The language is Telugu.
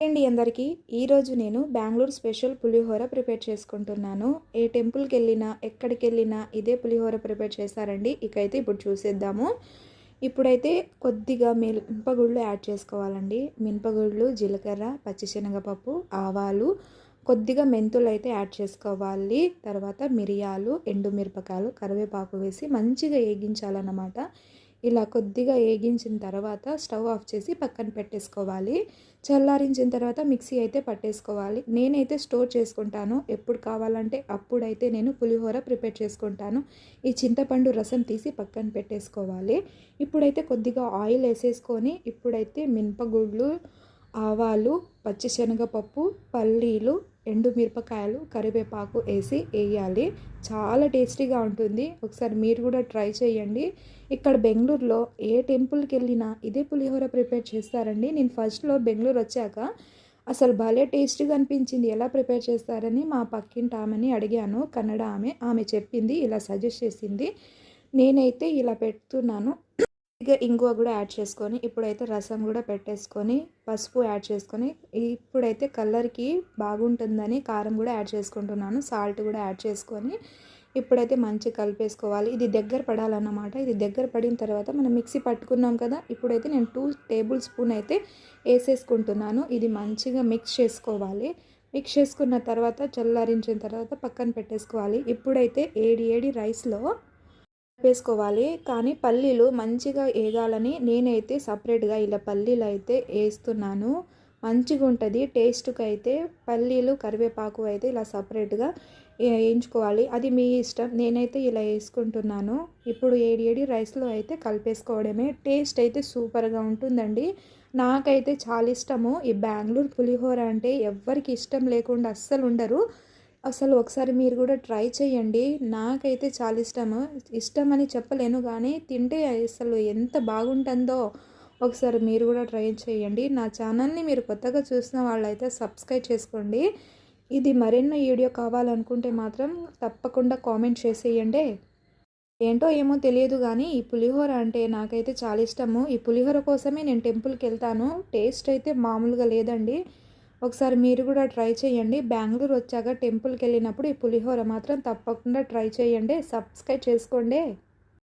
అండి అందరికీ. ఈరోజు నేను బెంగళూరు స్పెషల్ పులిహోర ప్రిపేర్ చేసుకుంటున్నాను. ఏ టెంపుల్కి వెళ్ళినా ఎక్కడికి వెళ్ళినా ఇదే పులిహోర ప్రిపేర్ చేస్తారండి ఇకైతే ఇప్పుడు చూసేద్దాము. ఇప్పుడైతే కొద్దిగా మినపగుళ్ళు యాడ్ చేసుకోవాలండి. మినపగుళ్ళు జీలకర్ర పచ్చిశనగపప్పు ఆవాలు కొద్దిగా మెంతులు అయితే యాడ్ చేసుకోవాలి. తర్వాత మిరియాలు ఎండుమిరపకాయలు కరివేపాకు వేసి మంచిగా వేగించాలన్నమాట. ఇలా కొద్దిగా వేగించిన తర్వాత స్టవ్ ఆఫ్ చేసి పక్కన పెట్టేసుకోవాలి. చల్లారించిన తర్వాత మిక్సీ అయితే పట్టేసుకోవాలి. నేనైతే స్టోర్ చేసుకుంటాను. ఎప్పుడు కావాలంటే అప్పుడైతే నేను పులిహోర ప్రిపేర్ చేసుకుంటాను. ఈ చింతపండు రసం తీసి పక్కన పెట్టేసుకోవాలి. ఇప్పుడైతే కొద్దిగా ఆయిల్ వేసేసుకొని ఇప్పుడైతే మినపగుళ్ళు ఆవాలు పచ్చిశనగపప్పు పల్లీలు ఎండుమిరపకాయలు కరివేపాకు వేసి వేయాలి. చాలా టేస్టీగా ఉంటుంది. ఒకసారి మీరు కూడా ట్రై చేయండి. ఇక్కడ బెంగళూరులో ఏ టెంపుల్కి వెళ్ళినా ఇదే పులిహోర ప్రిపేర్ చేస్తారండి. నేను ఫస్ట్లో బెంగళూరు వచ్చాక అసలు భలే టేస్టీగా అనిపించింది. ఎలా ప్రిపేర్ చేస్తారని మా పక్కింటి ఆమెని అడిగాను. కన్నడ ఆమె ఆమె చెప్పింది ఇలా సజెస్ట్ చేసింది. నేనైతే ఇలా పెడుతున్నాను. ఇక ఇంగువ కూడా యాడ్ చేసుకొని ఇప్పుడైతే రసం కూడా పెట్టేసుకొని పసుపు యాడ్ చేసుకొని ఇప్పుడైతే కలర్కి బాగుంటుందని కారం కూడా యాడ్ చేసుకుంటున్నాను. సాల్ట్ కూడా యాడ్ చేసుకొని ఇప్పుడైతే మంచి కలిపేసుకోవాలి. ఇది దగ్గర పడాలన్నమాట. ఇది దగ్గర పడిన తర్వాత మనం మిక్సీ పట్టుకున్నాం కదా ఇప్పుడైతే నేను టూ టేబుల్ స్పూన్ అయితే వేసేసుకుంటున్నాను. ఇది మంచిగా మిక్స్ చేసుకోవాలి. మిక్స్ చేసుకున్న తర్వాత చల్లారించిన తర్వాత పక్కన పెట్టేసుకోవాలి. ఇప్పుడైతే ఏడి ఏడి రైస్లో వేసుకోవాలి కానీ పల్లీలు మంచిగా వేగాలని నేనైతే సపరేట్గా ఇలా పల్లీలు అయితే వేస్తున్నాను మంచిగా ఉంటుంది టేస్ట్కి అయితే పల్లీలు కరివేపాకు అయితే ఇలా సపరేట్గా వేయించుకోవాలి అది మీ ఇష్టం. నేనైతే ఇలా వేసుకుంటున్నాను ఇప్పుడు ఏడి ఏడి రైస్లో అయితే కలిపేసుకోవడమే. టేస్ట్ అయితే సూపర్గా ఉంటుందండి. నాకైతే చాలా ఇష్టము. ఈ బెంగళూరు పులిహోర అంటే ఎవ్వరికి ఇష్టం లేకుండా అస్సలు ఉండరు. అసలు ఒకసారి మీరు కూడా ట్రై చేయండి. నాకైతే చాలా ఇష్టము. ఇష్టం అని చెప్పలేను కానీ తింటే అసలు ఎంత బాగుంటుందో ఒకసారి మీరు కూడా ట్రై చేయండి. నా ఛానల్ని మీరు కొత్తగా చూసిన వాళ్ళైతే సబ్స్క్రైబ్ చేసుకోండి. ఇది మరెన్నో వీడియో కావాలనుకుంటే మాత్రం తప్పకుండా కామెంట్ చేసేయండి. ఏంటో ఏమో తెలియదు కానీ ఈ పులిహోర అంటే నాకైతే చాలా ఇష్టము. ఈ పులిహోర కోసమే నేను టెంపుల్కి వెళ్తాను. టేస్ట్ అయితే మామూలుగా లేదండి. ఒకసారి మీరు కూడా ట్రై చేయండి. బెంగళూరు వచ్చాక టెంపుల్కి వెళ్ళినప్పుడు ఈ పులిహోర మాత్రం తప్పకుండా ట్రై చేయండి. సబ్స్క్రైబ్ చేసుకోండి.